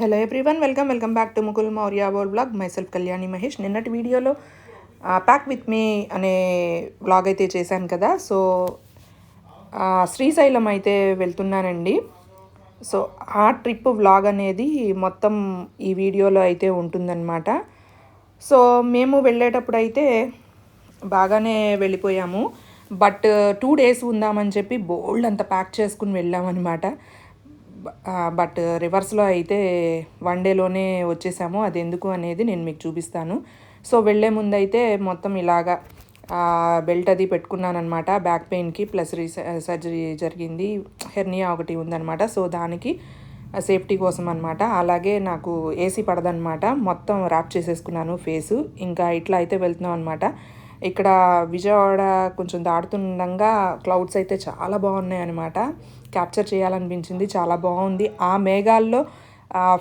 Hello everyone welcome welcome back to Mukul Maurya world vlog myself Kalyani Mahesh నిన్నటి వీడియోలో pack with me అనే blog అయితే చేశాను కదా. సో శ్రీశైలం అయితే వెళ్తున్నానండి. సో ఆ ట్రిప్ వ్లాగ్ అనేది మొత్తం ఈ వీడియోలో అయితే ఉంటుందన్నమాట. సో మేము వెళ్ళేటప్పుడు అయితే బాగానే వెళ్ళిపోయాము. బట్ టూ డేస్ ఉందామని చెప్పి బోల్డ్ అంత ప్యాక్ చేసుకుని వెళ్ళామన్నమాట. బట్ రివర్స్లో అయితే వన్ డేలోనే వచ్చేసాము. అది ఎందుకు అనేది నేను మీకు చూపిస్తాను. సో వెళ్ళే ముందు అయితే మొత్తం ఇలాగా బెల్ట్ అది పెట్టుకున్నానమాట బ్యాక్ పెయిన్కి ప్లస్ రీ సర్జరీ జరిగింది. హెర్నియా ఒకటి ఉందనమాట సో దానికి సేఫ్టీ కోసం అనమాట అలాగే నాకు ఏసీ పడదనమాట మొత్తం ర్యాప్ చేసేసుకున్నాను ఫేసు. ఇంకా ఇట్లా అయితే వెళ్తున్నాం అనమాట ఇక్కడ విజయవాడ కొంచెం దాటుతుండగా క్లౌడ్స్ అయితే చాలా బాగున్నాయి అనమాట క్యాప్చర్ చేయాలనిపించింది. చాలా బాగుంది. ఆ మేఘాల్లో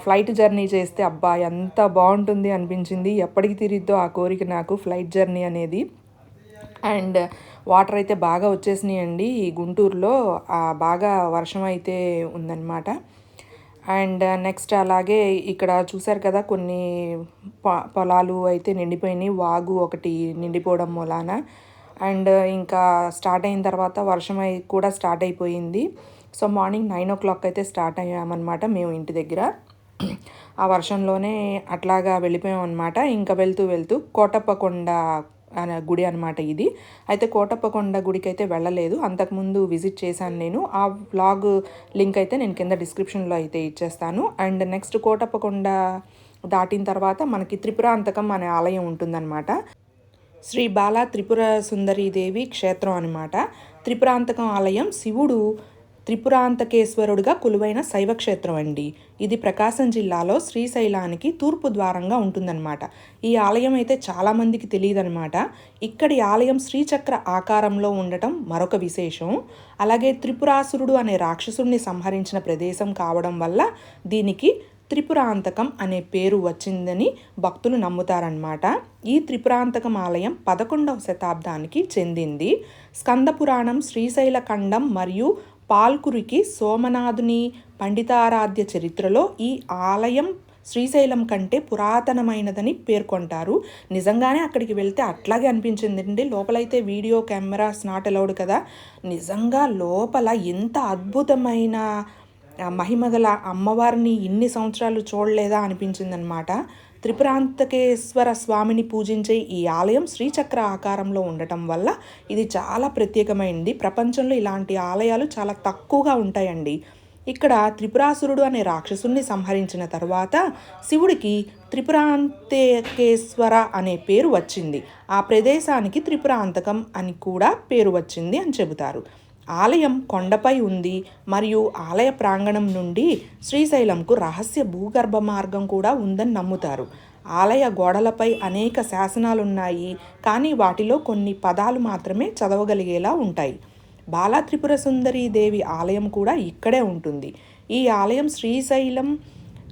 ఫ్లైట్ జర్నీ చేస్తే అబ్బా ఎంత బాగుంటుంది అనిపించింది. ఎప్పటికి తిరిగిద్దో ఆ కోరిక నాకు ఫ్లైట్ జర్నీ అనేది. అండ్ వాటర్ అయితే బాగా వచ్చేసినాయండి ఈ గుంటూరులో. బాగా వర్షం అయితే ఉందన్నమాట. అండ్ నెక్స్ట్ అలాగే ఇక్కడ చూసారు కదా కొన్ని పొలాలు అయితే నిండిపోయినాయి. వాగు ఒకటి నిండిపోవడం మూలాన. అండ్ ఇంకా స్టార్ట్ అయిన తర్వాత వర్షం అయి కూడా స్టార్ట్ అయిపోయింది. So morning nine o'clock అయితే స్టార్ట్ అయ్యామన్నమాట మేము ఇంటి దగ్గర. ఆ వర్షంలోనే అట్లాగా వెళ్ళిపోయాం అనమాట ఇంకా వెళ్తూ వెళ్తూ కోటప్పకొండ అనే గుడి అనమాట ఇది. అయితే కోటప్పకొండ గుడికి అయితే వెళ్ళలేదు. అంతకుముందు విజిట్ చేశాను నేను. ఆ వ్లాగ్ లింక్ అయితే నేను కింద డిస్క్రిప్షన్లో అయితే ఇచ్చేస్తాను. అండ్ నెక్స్ట్ కోటప్పకొండ దాటిన తర్వాత మనకి త్రిపురాంతకం అనే ఆలయం ఉంటుందన్నమాట. శ్రీ బాలా త్రిపుర సుందరీదేవి క్షేత్రం అనమాట త్రిపురాంతకం ఆలయం శివుడు త్రిపురాంతకేశ్వరుడిగా కొలువైన శైవ క్షేత్రం అండి. ఇది ప్రకాశం జిల్లాలో శ్రీశైలానికి తూర్పు ద్వారంగా ఉంటుందన్నమాట. ఈ ఆలయం అయితే చాలామందికి తెలియదన్నమాట. ఇక్కడి ఆలయం శ్రీచక్ర ఆకారంలో ఉండటం మరొక విశేషం. అలాగే త్రిపురాసురుడు అనే రాక్షసుడిని సంహరించిన ప్రదేశం కావడం వల్ల దీనికి త్రిపురాంతకం అనే పేరు వచ్చిందని భక్తులు నమ్ముతారనమాట ఈ త్రిపురాంతకం ఆలయం పదకొండవ శతాబ్దానికి చెందింది. స్కంద పురాణం శ్రీశైల ఖండం మరియు పాల్కురికి సోమనాథుని పండితారాధ్య చరిత్రలో ఈ ఆలయం శ్రీశైలం కంటే పురాతనమైనదని పేర్కొంటారు. నిజంగానే అక్కడికి వెళ్తే అట్లాగే అనిపించిందండి. లోపలైతే వీడియో కెమెరాస్ నాట్ అలౌడ్ కదా. నిజంగా లోపల ఎంత అద్భుతమైన మహిమగల అమ్మవారిని ఇన్ని సంవత్సరాలు చూడలేదా అనిపించిందనమాట త్రిపురాంతకేశ్వర స్వామిని పూజించే ఈ ఆలయం శ్రీచక్ర ఆకారంలో ఉండటం వల్ల ఇది చాలా ప్రత్యేకమైనది ప్రపంచంలో ఇలాంటి ఆలయాలు చాలా తక్కువగా ఉంటాయండి. ఇక్కడ త్రిపురాసురుడు అనే రాక్షసుణ్ణి సంహరించిన తర్వాత శివుడికి త్రిపురాంతకేశ్వర అనే పేరు వచ్చింది. ఆ ప్రదేశానికి త్రిపురాంతకం అని కూడా పేరు వచ్చింది అని చెబుతారు. ఆలయం కొండపై ఉంది. మరియు ఆలయ ప్రాంగణం నుండి శ్రీశైలంకు రహస్య భూగర్భ మార్గం కూడా ఉందని నమ్ముతారు. ఆలయ గోడలపై అనేక శాసనాలున్నాయి. కానీ వాటిలో కొన్ని పదాలు మాత్రమే చదవగలిగేలా ఉంటాయి. బాలా త్రిపుర సుందరి దేవి ఆలయం కూడా ఇక్కడే ఉంటుంది. ఈ ఆలయం శ్రీశైలం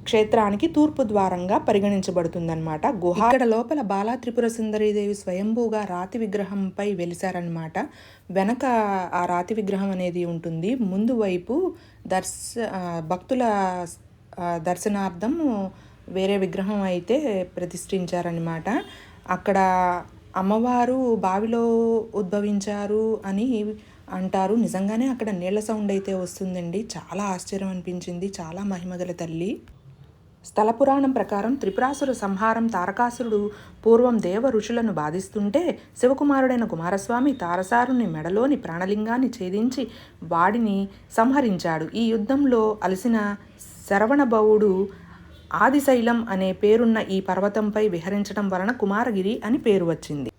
క్షేత్రానికి తూర్పు ద్వారంగా పరిగణించబడుతుందన్నమాట. గుహ ఇక్కడ లోపల బాలా త్రిపుర సుందరీదేవి స్వయంభూగా రాతి విగ్రహంపై వెలిశారనమాట వెనక ఆ రాతి విగ్రహం అనేది ఉంటుంది. ముందు వైపు దర్శ భక్తుల దర్శనార్థం వేరే విగ్రహం అయితే ప్రతిష్ఠించారనమాట అక్కడ అమ్మవారు బావిలో ఉద్భవించారు అని అంటారు. నిజంగానే అక్కడ నీళ్ళ సౌండ్ అయితే వస్తుందండి. చాలా ఆశ్చర్యం అనిపించింది. చాలా మహిమగల తల్లి. స్థల పురాణం ప్రకారం త్రిపురాసుర సంహారం తారకాసురుడు పూర్వం దేవ ఋషులను బాధిస్తుంటే శివకుమారుడైన కుమారస్వామి తారసారుని మెడలోని ప్రాణలింగాన్ని ఛేదించి వాడిని సంహరించాడు. ఈ యుద్ధంలో అలసిన శరవణభవుడు ఆదిశైలం అనే పేరున్న ఈ పర్వతంపై విహరించడం వలన కుమారగిరి అని పేరు వచ్చింది.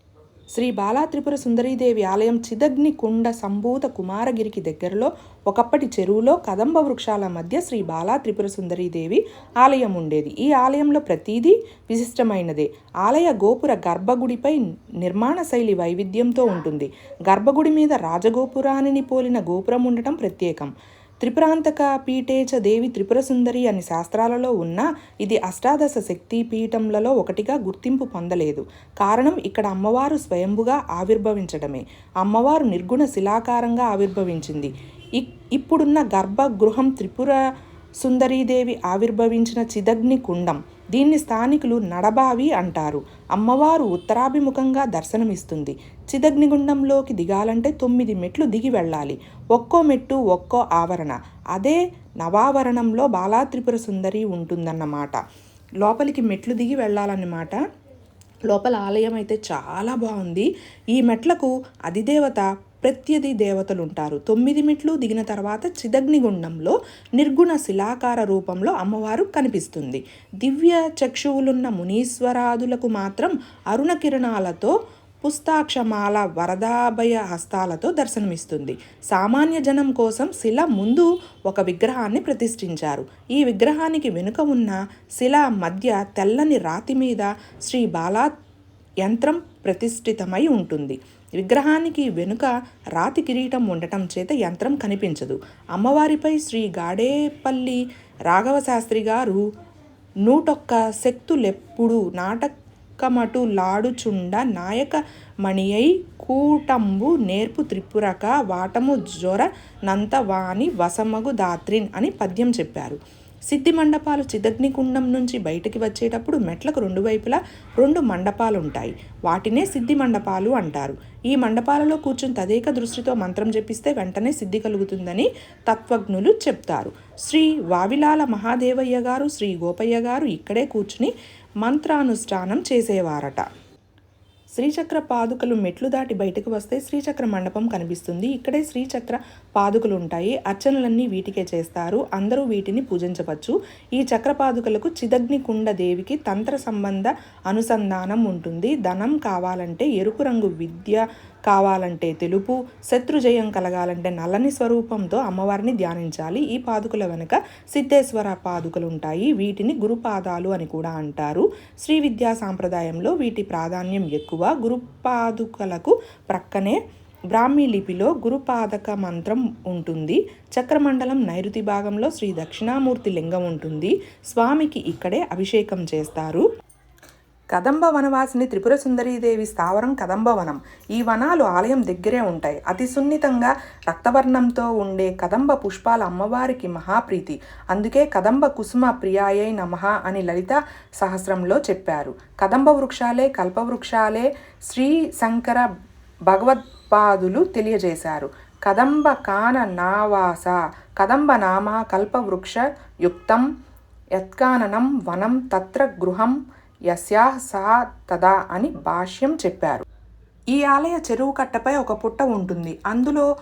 శ్రీ బాలా త్రిపుర సుందరీదేవి ఆలయం చిదగ్ని కుండ సంభూత కుమారగిరికి దగ్గరలో ఒకప్పటి చెరువులో కదంబ వృక్షాల మధ్య శ్రీ బాలా త్రిపుర సుందరీదేవి ఆలయం ఉండేది. ఈ ఆలయంలో ప్రతీదీ విశిష్టమైనదే. ఆలయ గోపుర గర్భగుడిపై నిర్మాణ శైలి వైవిధ్యంతో ఉంటుంది. గర్భగుడి మీద రాజగోపురానిని పోలిన గోపురం ఉండటం ప్రత్యేకం. త్రిపురాంతక పీఠేచ దేవి త్రిపుర సుందరి అని శాస్త్రాలలో ఉన్న ఇది అష్టాదశ శక్తి పీఠంలలో ఒకటిగా గుర్తింపు పొందలేదు. కారణం ఇక్కడ అమ్మవారు స్వయంభుగా ఆవిర్భవించడమే. అమ్మవారు నిర్గుణ శిలాకారంగా ఆవిర్భవించింది. ఇ- ఇప్పుడున్న గర్భగృహం త్రిపుర సుందరీదేవి ఆవిర్భవించిన చిదగ్ని కుండం. దీన్ని స్థానికులు నడబావి అంటారు. అమ్మవారు ఉత్తరాభిముఖంగా దర్శనమిస్తుంది. చిదగ్నిగుండంలోకి దిగాలంటే తొమ్మిది మెట్లు దిగి వెళ్ళాలి. ఒక్కో మెట్టు ఒక్కో ఆవరణ. అదే నవావరణంలో బాలాత్రిపుర సుందరి ఉంటుందన్నమాట. లోపలికి మెట్లు దిగి వెళ్ళాలన్నమాట. లోపల ఆలయం అయితే చాలా బాగుంది. ఈ మెట్లకు అధిదేవత ప్రత్యధి దేవతలు ఉంటారు తొమ్మిది మెట్లు దిగిన తర్వాత చిదగ్నిగుండంలో నిర్గుణ శిలాకార రూపంలో అమ్మవారు కనిపిస్తుంది. దివ్య చక్షువులున్న మునీశ్వరాదులకు మాత్రం అరుణ కిరణాలతో పుస్తాక్షమాల వరదాభయ హస్తాలతో దర్శనమిస్తుంది. సామాన్య జనం కోసం శిల ముందు ఒక విగ్రహాన్ని ప్రతిష్ఠించారు. ఈ విగ్రహానికి వెనుక ఉన్న శిల మధ్య తెల్లని రాతి మీద శ్రీ బాలా యంత్రం ప్రతిష్ఠితమై ఉంటుంది. విగ్రహానికి వెనుక రాతి కిరీటం ఉండటం చేత యంత్రం కనిపించదు. అమ్మవారిపై శ్రీ గాడేపల్లి రాఘవ శాస్త్రి గారు నూటొక్క శక్తులెప్పుడు నాటకమటు లాడుచుండ నాయక మణియై కూటంబు నేర్పు త్రిపురక వాటము జొర నంతవాణి వసమగు దాత్రిన్ అని పద్యం చెప్పారు. సిద్ధి మండపాలు చిదగ్నికుండం నుంచి బయటికి వచ్చేటప్పుడు మెట్లకు రెండు వైపులా రెండు మండపాలు ఉంటాయి వాటినే సిద్ధి మండపాలు అంటారు. ఈ మండపాలలో కూర్చుని తదేక దృష్టితో మంత్రం జపిస్తే వెంటనే సిద్ధి కలుగుతుందని తత్వజ్ఞులు చెప్తారు. శ్రీ వావిలాల మహాదేవయ్య గారు శ్రీ గోపయ్య గారు ఇక్కడే కూర్చుని మంత్రానుష్ఠానం చేసేవారట. శ్రీచక్ర పాదుకలు మెట్లు దాటి బయటకు వస్తే శ్రీచక్ర మండపం కనిపిస్తుంది. ఇక్కడే శ్రీచక్ర పాదుకలు ఉంటాయి. అర్చనలన్నీ వీటికే చేస్తారు. అందరూ వీటిని పూజించవచ్చు. ఈ చక్ర పాదుకలకు చిదగ్ని కుండ దేవికి తంత్ర సంబంధ అనుసంధానం ఉంటుంది. ధనం కావాలంటే ఎరుపు రంగు విద్య కావాలంటే తెలుపు శత్రుజయం కలగాలంటే నల్లని స్వరూపంతో అమ్మవారిని ధ్యానించాలి. ఈ పాదుకల వెనుక సిద్ధేశ్వర పాదుకలు ఉంటాయి వీటిని గురుపాదాలు అని కూడా అంటారు. శ్రీ విద్యా సాంప్రదాయంలో వీటి ప్రాధాన్యం ఎక్కువ. గురుపాదుకలకు ప్రక్కనే బ్రాహ్మీ లిపిలో గురుపాదక మంత్రం ఉంటుంది. చక్రమండలం నైరుతి భాగంలో శ్రీ దక్షిణామూర్తి లింగం ఉంటుంది. స్వామికి ఇక్కడే అభిషేకం చేస్తారు. కదంబ వనవాసిని త్రిపుర సుందరీదేవి స్థావరం కదంబ వనం. ఈ వనాలు ఆలయం దగ్గరే ఉంటాయి. అతి సున్నితంగా రక్తవర్ణంతో ఉండే కదంబ పుష్పాల అమ్మవారికి మహాప్రీతి. అందుకే కదంబ కుసుమ ప్రియాయై నమః అని లలిత సహస్రంలో చెప్పారు. కదంబ వృక్షాలే కల్పవృక్షాలే శ్రీ శంకర భగవత్పాదులు తెలియజేశారు. కదంబ కాన నావాస కదంబ నామ కల్పవృక్ష యుక్తం యత్కాననం వనం తత్ర గృహం యస్యా సా తదా అని భాష్యం చెప్పారు. ఈ ఆలయ చెరువు కట్టపై ఒక పుట్ట ఉంటుంది. అందులో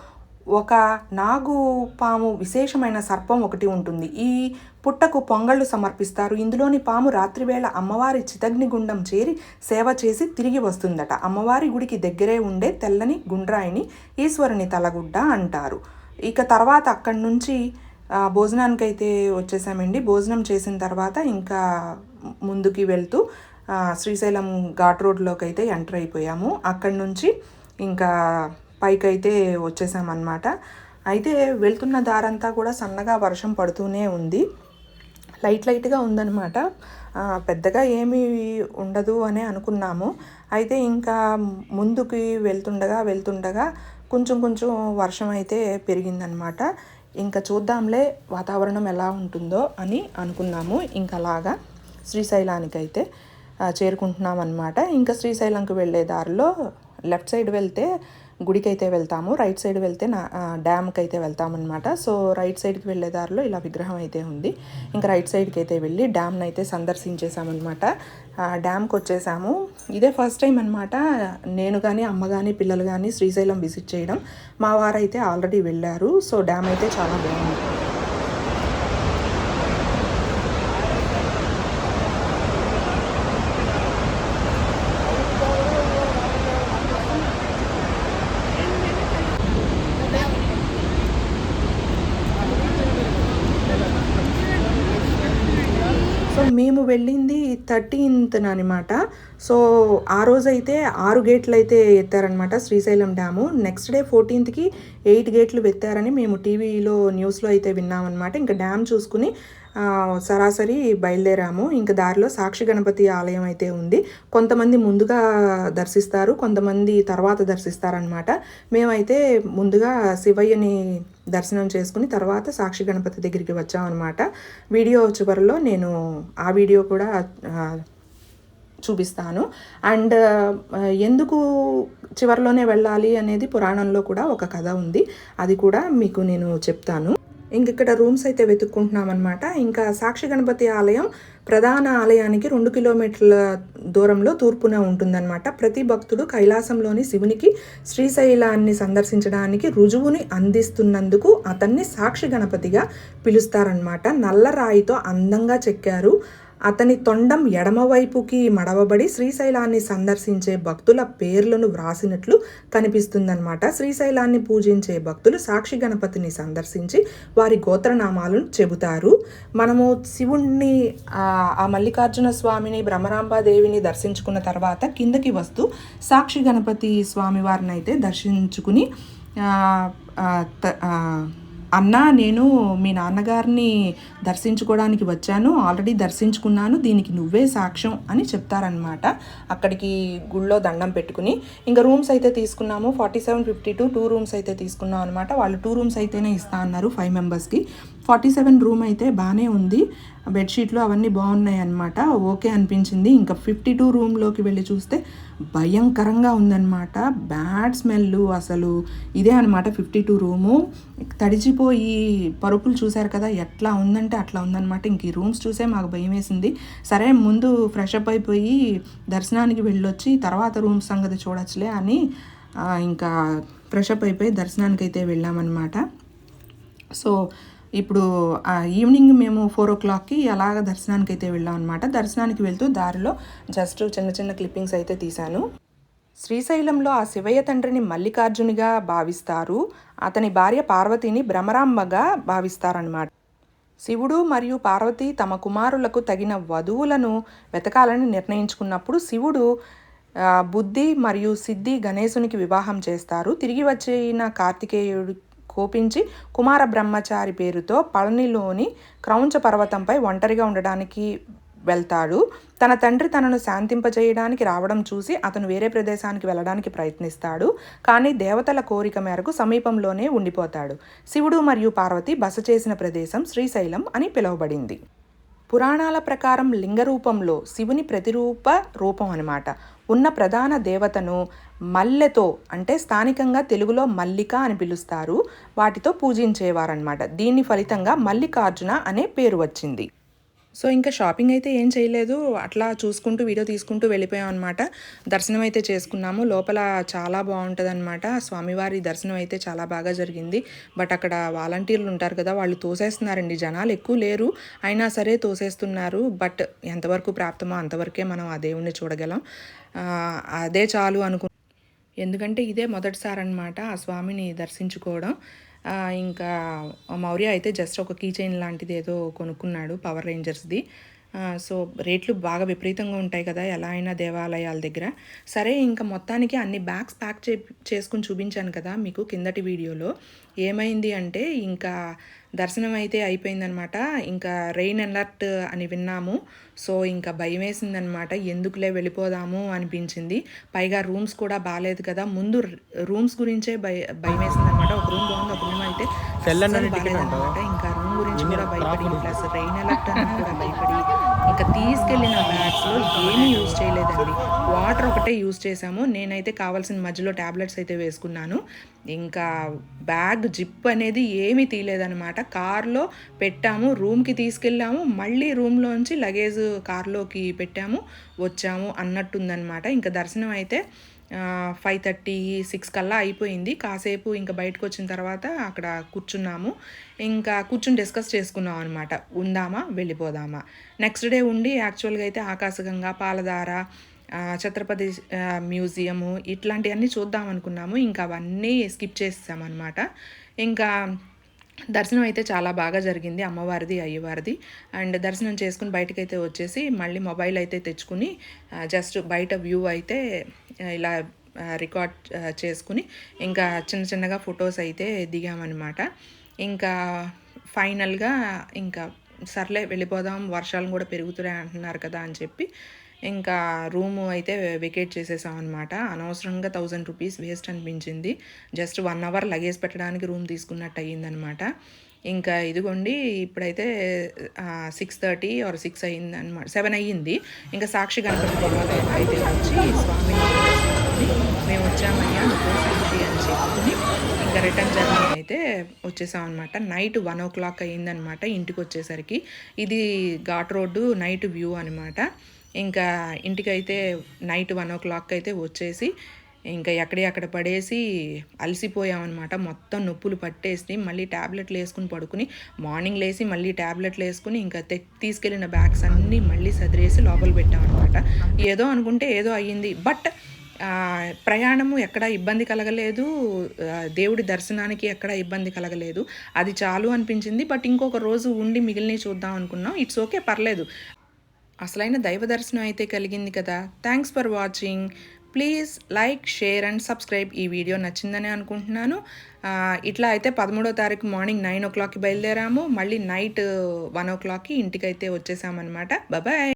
ఒక నాగు పాము విశేషమైన సర్పం ఒకటి ఉంటుంది. ఈ పుట్టకు పొంగళ్ళు సమర్పిస్తారు. ఇందులోని పాము రాత్రివేళ అమ్మవారి చితగ్నిగుండం చేరి సేవ చేసి తిరిగి వస్తుందట. అమ్మవారి గుడికి దగ్గరే ఉండే తెల్లని గుండ్రాయిని ఈశ్వరుని తలగుడ్డ అంటారు. ఇక తర్వాత అక్కడి నుంచి భోజనానికి అయితే వచ్చేసామండి. భోజనం చేసిన తర్వాత ఇంకా ముందుకి వెళ్తూ శ్రీశైలం ఘాట్ రోడ్లోకి అయితే ఎంటర్ అయిపోయాము. అక్కడి నుంచి ఇంకా పైకైతే వచ్చేసామన్నమాట. అయితే వెళ్తున్న దారంతా కూడా సన్నగా వర్షం పడుతూనే ఉంది. లైట్ లైట్గా ఉందన్నమాట. పెద్దగా ఏమీ ఉండదు అని అనుకున్నాము. అయితే ఇంకా ముందుకి వెళ్తుండగా వెళ్తుండగా కొంచెం కొంచెం వర్షం అయితే పెరిగిందనమాట ఇంకా చూద్దాంలే వాతావరణం ఎలా ఉంటుందో అని అనుకున్నాము. ఇంకా అలాగా శ్రీశైలానికి అయితే చేరుకుంటున్నాం అనమాట ఇంకా శ్రీశైలంకి వెళ్ళే దారిలో లెఫ్ట్ సైడ్ వెళ్తే గుడికి అయితే వెళ్తాము రైట్ సైడ్ వెళ్తే నా డ్యామ్కి అయితే వెళ్తామన్నమాట. సో రైట్ సైడ్కి వెళ్ళే దారిలో ఇలా విగ్రహం అయితే ఉంది. ఇంకా రైట్ సైడ్కి అయితే వెళ్ళి డ్యామ్ని అయితే సందర్శించేసామన్నమాట. డ్యామ్కి వచ్చేసాము ఇదే ఫస్ట్ టైం అనమాట నేను కానీ అమ్మ కానీ పిల్లలు కానీ శ్రీశైలం విజిట్ చేయడం. మా వారైతే ఆల్రెడీ వెళ్ళారు. సో డ్యామ్ అయితే చాలా బాగుంది. మేము వెళ్ళింది థర్టీన్త్న అనమాట సో ఆ రోజైతే ఆరు గేట్లు అయితే ఎత్తారనమాట శ్రీశైలం డ్యాము. నెక్స్ట్ డే ఫోర్టీన్త్కి ఎయిట్ గేట్లు పెట్టారని మేము టీవీలో న్యూస్లో అయితే విన్నామన్నమాట. ఇంకా డ్యామ్ చూసుకుని సరాసరి బయలుదేరాము. ఇంకా దారిలో సాక్షి గణపతి ఆలయం అయితే ఉంది. కొంతమంది ముందుగా దర్శిస్తారు కొంతమంది తర్వాత దర్శిస్తారనమాట మేమైతే ముందుగా శివయ్యని దర్శనం చేసుకుని తర్వాత సాక్షి గణపతి దగ్గరికి వచ్చామన్నమాట. వీడియో చివరిలో నేను ఆ వీడియో కూడా చూపిస్తాను. అండ్ ఎందుకు చివరిలోనే వెళ్ళాలి అనేది పురాణంలో కూడా ఒక కథ ఉంది. అది కూడా మీకు నేను చెప్తాను. ఇంక ఇక్కడ రూమ్స్ అయితే వెతుక్కుంటున్నాం అనమాట ఇంకా సాక్షి గణపతి ఆలయం ప్రధాన ఆలయానికి రెండు కిలోమీటర్ల దూరంలో తూర్పున ఉంటుందన్నమాట. ప్రతి భక్తుడు కైలాసంలోని శివునికి శ్రీశైలాన్ని సందర్శించడానికి రుజువుని అందిస్తున్నందుకు అతన్ని సాక్షి గణపతిగా పిలుస్తారనమాట నల్ల రాయితో అందంగా చెక్కారు. అతని తొండం ఎడమవైపుకి మడవబడి శ్రీశైలాన్ని సందర్శించే భక్తుల పేర్లను వ్రాసినట్లు కనిపిస్తుందన్నమాట. శ్రీశైలాన్ని పూజించే భక్తులు సాక్షి గణపతిని సందర్శించి వారి గోత్రనామాలను చెబుతారు. మనము శివుణ్ణి ఆ మల్లికార్జున స్వామిని భ్రమరాంబాదేవిని దర్శించుకున్న తర్వాత కిందకి వస్తూ సాక్షి గణపతి స్వామివారిని అయితే దర్శించుకుని త- అన్నా నేను మీ నాన్నగారిని దర్శించుకోవడానికి వచ్చాను. ఆల్రెడీ దర్శించుకున్నాను. దీనికి నువ్వే సాక్ష్యం అని చెప్తారనమాట అక్కడికి గుళ్ళో దండం పెట్టుకుని. ఇంకా రూమ్స్ అయితే తీసుకున్నాము. Forty seven fifty two two rooms అయితే తీసుకున్నాం అనమాట వాళ్ళు టూ రూమ్స్ అయితేనే ఇస్తా అన్నారు ఫైవ్ మెంబర్స్కి. ఫార్టీ సెవెన్ రూమ్ అయితే బాగానే ఉంది. బెడ్షీట్లు అవన్నీ బాగున్నాయి అనమాట ఓకే అనిపించింది. ఇంకా ఫిఫ్టీ టూ రూమ్లోకి వెళ్ళి చూస్తే భయంకరంగా ఉందన్నమాట. బ్యాడ్ స్మెల్ అసలు ఇదే అనమాట ఫిఫ్టీ టూ రూము. తడిచిపోయి పరుపులు చూశారు కదా ఎట్లా ఉందంటే అట్లా ఉందన్నమాట. ఇంక ఈ రూమ్స్ చూసే మాకు భయం వేసింది సరే ముందు ఫ్రెష్ అప్ అయిపోయి దర్శనానికి వెళ్ళొచ్చి తర్వాత రూమ్ సంగతి చూడొచ్చులే అని ఇంకా ఫ్రెష్ అప్ అయిపోయి దర్శనానికి అయితే వెళ్ళామన్నమాట. సో ఇప్పుడు ఆ ఈవినింగ్ మేము ఫోర్ ఓ క్లాక్కి అలాగ దర్శనానికి అయితే వెళ్ళాం అనమాట దర్శనానికి వెళ్తూ దారిలో జస్ట్ చిన్న చిన్న క్లిప్పింగ్స్ అయితే తీశాను. శ్రీశైలంలో ఆ శివయ్య తండ్రిని మల్లికార్జునిగా భావిస్తారు. అతని భార్య పార్వతిని భ్రమరాంబగా భావిస్తారనమాట శివుడు మరియు పార్వతి తమ కుమారులకు తగిన వధువులను వెతకాలని నిర్ణయించుకున్నప్పుడు శివుడు బుద్ధి మరియు సిద్ధి గణేశునికి వివాహం చేస్తారు. తిరిగి వచ్చిన కార్తికేయుడు కోపించి కుమార బ్రహ్మచారి పేరుతో పళనిలోని క్రౌంచ పర్వతంపై ఒంటరిగా ఉండడానికి వెళ్తాడు. తన తండ్రి తనను శాంతింపజేయడానికి రావడం చూసి అతను వేరే ప్రదేశానికి వెళ్ళడానికి ప్రయత్నిస్తాడు. కానీ దేవతల కోరిక మేరకు సమీపంలోనే ఉండిపోతాడు. శివుడు మరియు పార్వతి బస చేసిన ప్రదేశం శ్రీశైలం అని పిలువబడింది. పురాణాల ప్రకారం లింగ రూపంలో శివుని ప్రతిరూప రూపం అన్నమాట. ఉన్న ప్రధాన దేవతను మల్లెతో అంటే స్థానికంగా తెలుగులో మల్లిక అని పిలుస్తారు. వాటితో పూజించేవారనమాట దీని ఫలితంగా మల్లికార్జున అనే పేరు వచ్చింది. సో ఇంకా షాపింగ్ అయితే ఏం చేయలేదు. అట్లా చూసుకుంటూ వీడియో తీసుకుంటూ వెళ్ళిపోయాం అనమాట దర్శనం అయితే చేసుకున్నాము. లోపల చాలా బాగుంటుంది అనమాట స్వామివారి దర్శనం అయితే చాలా బాగా జరిగింది. బట్ అక్కడ వాలంటీర్లు ఉంటారు కదా వాళ్ళు తోసేస్తున్నారండి. జనాలు ఎక్కువ లేరు. అయినా సరే తోసేస్తున్నారు. బట్ ఎంతవరకు ప్రాప్తమో అంతవరకే మనం ఆ దేవుణ్ణి చూడగలం. అదే చాలు అనుకు ఎందుకంటే ఇదే మొదటిసారి అనమాట ఆ స్వామిని దర్శించుకోవడం. ఇంకా మౌర్య అయితే జస్ట్ ఒక కీ చైన్ లాంటిది ఏదో కొనుక్కున్నాడు పవర్ రేంజర్స్ది సో రేట్లు బాగా విపరీతంగా ఉంటాయి కదా ఎలా అయినా దేవాలయాల దగ్గర. సరే ఇంకా మొత్తానికి అన్ని బ్యాగ్స్ ప్యాక్ చే చేసుకుని చూపించాను కదా మీకు కిందటి వీడియోలో. ఏమైంది అంటే ఇంకా దర్శనం అయితే అయిపోయిందనమాట. ఇంకా రెయిన్ అలర్ట్ అని విన్నాము. సో ఇంకా భయం వేసిందనమాట ఎందుకులే వెళ్ళిపోదాము అనిపించింది. పైగా రూమ్స్ కూడా బాగాలేదు కదా. ముందు రూమ్స్ గురించే భయ భయం వేసిందనమాట ఒక రూమ్ బాగుంది ఒక రూమ్ అయితే అస్సలు బాగాలేదన్నమాట ఇంకా గురించి కూడా భయపడి ప్లస్ రెయిన్ అలర్ట్ అని కూడా భయపడి ఇంకా తీసుకెళ్ళిన బ్యాగ్స్లో ఏమీ యూజ్ చేయలేదండి. వాటర్ ఒకటే యూజ్ చేసాము నేనైతే కావాల్సిన మధ్యలో ట్యాబ్లెట్స్ అయితే వేసుకున్నాను. ఇంకా బ్యాగ్ జిప్ అనేది ఏమీ తీయలేదనమాట కార్లో పెట్టాము రూమ్కి తీసుకెళ్ళాము. మళ్ళీ రూమ్లోంచి లగేజ్ కార్లోకి పెట్టాము వచ్చాము అన్నట్టుందనమాట ఇంకా దర్శనం అయితే ఫైవ్ థర్టీ సిక్స్ కల్లా అయిపోయింది. కాసేపు ఇంకా బయటకు వచ్చిన తర్వాత అక్కడ కూర్చున్నాము. ఇంకా కూర్చుని డిస్కస్ చేసుకున్నాం అనమాట ఉందామా? వెళ్ళిపోదామా? నెక్స్ట్ డే ఉండి యాక్చువల్గా అయితే ఆకాశగంగా పాలధార ఛత్రపతి మ్యూజియము ఇట్లాంటివన్నీ చూద్దాం అనుకున్నాము. ఇంకా అవన్నీ స్కిప్ చేసామన్నమాట ఇంకా దర్శనం అయితే చాలా బాగా జరిగింది. అమ్మవారిది అయ్యవారిది. అండ్ దర్శనం చేసుకుని బయటకైతే వచ్చేసి మళ్ళీ మొబైల్ అయితే తెచ్చుకుని జస్ట్ బయట వ్యూ అయితే ఇలా రికార్డ్ చేసుకుని ఇంకా చిన్న చిన్నగా ఫొటోస్ అయితే దిగామన్నమాట. ఇంకా ఫైనల్గా ఇంకా సర్లే వెళ్ళిపోదాం వర్షాలు కూడా పెరుగుతున్నాయి అంటున్నారు కదా అని చెప్పి ఇంకా రూము అయితే వెకేట్ చేసేసాం అనమాట అనవసరంగా థౌజండ్ రూపీస్ వేస్ట్ అనిపించింది. జస్ట్ వన్ అవర్ లగేజ్ పెట్టడానికి రూమ్ తీసుకున్నట్టు అయ్యిందనమాట ఇంకా ఇదిగోండి ఇప్పుడైతే సిక్స్ థర్టీ ఆర్ సిక్స్ అయ్యింది అనమాట సెవెన్ అయ్యింది. ఇంకా సాక్షి గణపతి దేవాలయం అయితే వచ్చి స్వామిని మేము వచ్చామయ్యా సాక్షి అని చెప్పుకుని ఇంకా రిటర్న్ జర్నీ అయితే వచ్చేసాం అనమాట నైట్ వన్ ఓ క్లాక్ అయ్యిందనమాట ఇంటికి వచ్చేసరికి ఇది ఘాట్ రోడ్డు నైట్ వ్యూ అనమాట ఇంకా ఇంటికైతే నైట్ వన్ ఓ క్లాక్ అయితే వచ్చేసి ఇంకా ఎక్కడి అక్కడ పడేసి అలసిపోయామన్నమాట. మొత్తం నొప్పులు పట్టేసి మళ్ళీ ట్యాబ్లెట్లు వేసుకుని పడుకుని మార్నింగ్ లేసి మళ్ళీ ట్యాబ్లెట్లు వేసుకుని ఇంకా తె తీసుకెళ్ళిన బ్యాగ్స్ అన్నీ మళ్ళీ సదిరేసి లోపల పెట్టామన్నమాట. ఏదో అనుకుంటే ఏదో అయ్యింది. బట్ ప్రయాణము ఎక్కడ ఇబ్బంది కలగలేదు. దేవుడి దర్శనానికి ఎక్కడ ఇబ్బంది కలగలేదు. అది చాలు అనిపించింది. బట్ ఇంకొక రోజు ఉండి మిగిలినవి చూద్దాం అనుకున్నాం. ఇట్స్ ఓకే పర్లేదు. అసలైన దైవ దర్శనం అయితే కలిగింది కదా. Thanks for watching. Please like share and subscribe. ఈ వీడియో నచ్చిందని అనుకుంటున్నాను. ఆ, ఇట్లా అయితే పదమూడో తారీఖు మార్నింగ్ నైన్ ఓ క్లాక్కి బయలుదేరాము. మళ్ళీ నైట్ వన్ ఓ క్లాక్కి ఇంటికైతే వచ్చేసామన్నమాట. బాయ్